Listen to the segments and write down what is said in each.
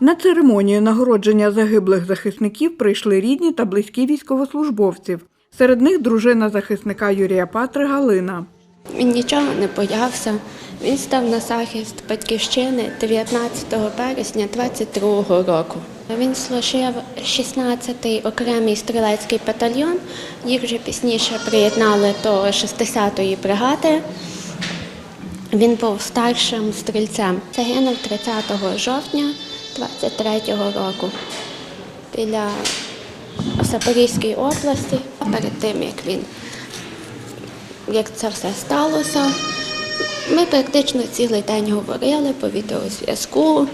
На церемонію нагородження загиблих захисників прийшли рідні та близькі військовослужбовців. Серед них дружина захисника Юрія Патри Галина. Він нічого не боявся. Він став на захист батьківщини 19 березня 22-го року. Він служив 16-й окремий стрілецький батальйон. Їх вже пізніше приєднали до 60-ї бригади. Він був старшим стрільцем. Загинув 30 жовтня 23-го року біля Запорізької області. а Перед тим як він як це все сталося. Ми практично цілий день говорили по відеозв'язку.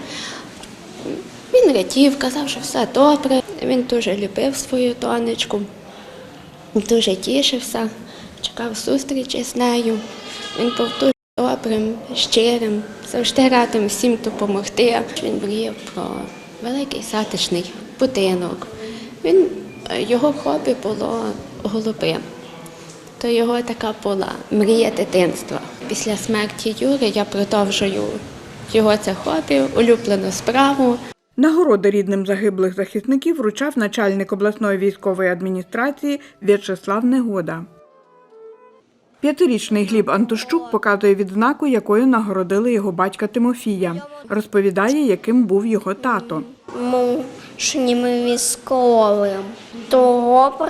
Він радів, казав, що все добре. Він дуже любив свою донечку, дуже тішився, чекав зустрічі з нею. Він був дуже добрим, щирим, завжди радим всім допомогти. Він мріяв про великий затишний будинок. Він, його хобі було голуби то його така була мрія дитинства. Після смерті Юри я продовжую його це хобі, улюблену справу. Нагороди рідним загиблих захисників вручав начальник обласної військової адміністрації В'ячеслав Негода. П'ятирічний Гліб Антощук показує відзнаку, якою нагородили його батька Тимофія. Розповідає, яким був його тато. мушнім військовим. Того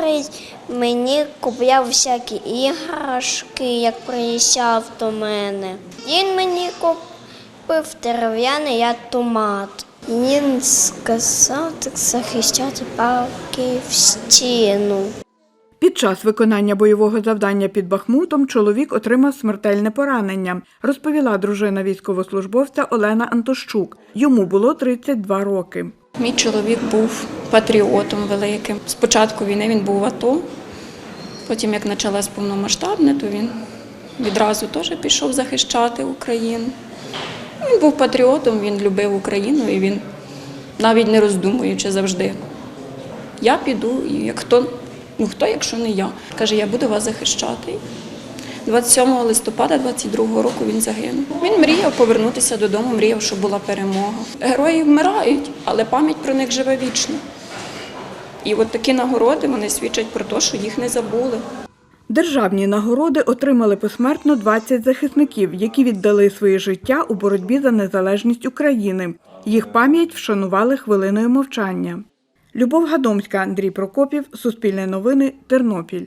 мені купляв всякі іграшки, як приїжджав до мене. Він мені купив дерев'яний автомат. Він сказав так захищати палки стіну. Під час виконання бойового завдання під Бахмутом чоловік отримав смертельне поранення, розповіла дружина військовослужбовця Олена Антощук. Йому було 32 роки. Мій чоловік був патріотом великим. З початку війни він був в АТО. Потім, як почалось повномасштабне, то він відразу теж пішов захищати Україну. Він був патріотом, він любив Україну і він навіть не роздумуючи завжди. Я піду, і як хто, ну хто, якщо не я. Каже, я буду вас захищати. 27 листопада 22 року він загинув. Він мріяв повернутися додому, мріяв, щоб була перемога. Герої вмирають, але пам'ять про них живе вічно. І от такі нагороди вони свідчать про те, що їх не забули. Державні нагороди отримали посмертно 20 захисників, які віддали своє життя у боротьбі за незалежність України. Їх пам'ять вшанували хвилиною мовчання. Любов Гадомська, Андрій Прокопів, Суспільне новини, Тернопіль.